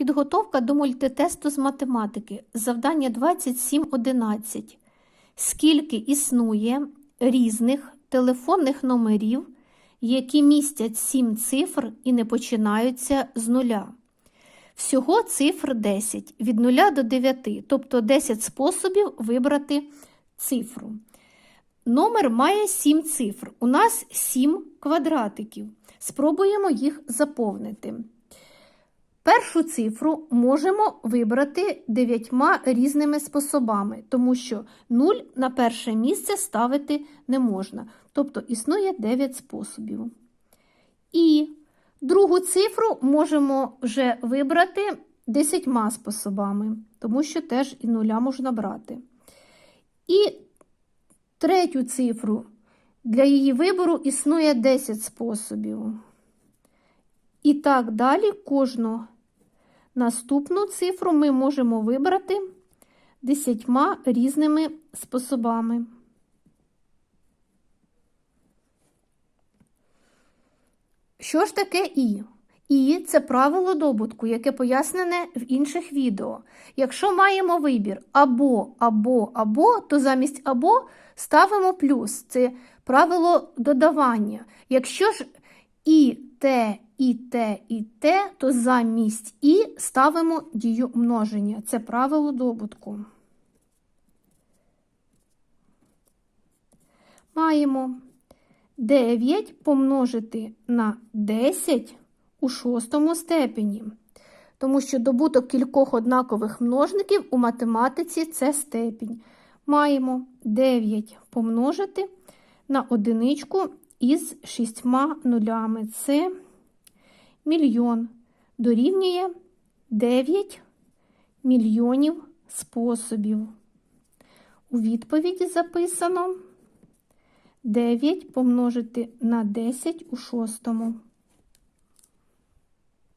Підготовка до мультитесту з математики. Завдання 2711. Скільки існує різних телефонних номерів, які містять 7 цифр і не починаються з нуля? Всього цифр 10 від 0 до 9, тобто 10 способів вибрати цифру. Номер має 7 цифр. У нас 7 квадратиків. Спробуємо їх заповнити. Першу цифру можемо вибрати дев'ятьма різними способами, тому що 0 на перше місце ставити не можна. Тобто існує 9 способів. І другу цифру можемо вже вибрати десятьма способами, тому що теж і нуля можна брати. І третю цифру для її вибору існує 10 способів. І так далі кожну наступну цифру ми можемо вибрати десятьма різними способами. Що ж таке І? І це правило добутку, яке пояснене в інших відео. Якщо маємо вибір або, або, або, то замість або ставимо плюс. Це правило додавання. Якщо ж і те, і те, і те, то замість і ставимо дію множення. Це правило добутку. Маємо 9 помножити на 10 у шостому степені. Тому що добуток кількох однакових множників у математиці це степінь. Маємо 9 помножити на одиничку із шістьма нулями. Це мільйон дорівнює 9 мільйонів способів. У відповіді записано 9 помножити на 10 у шостому.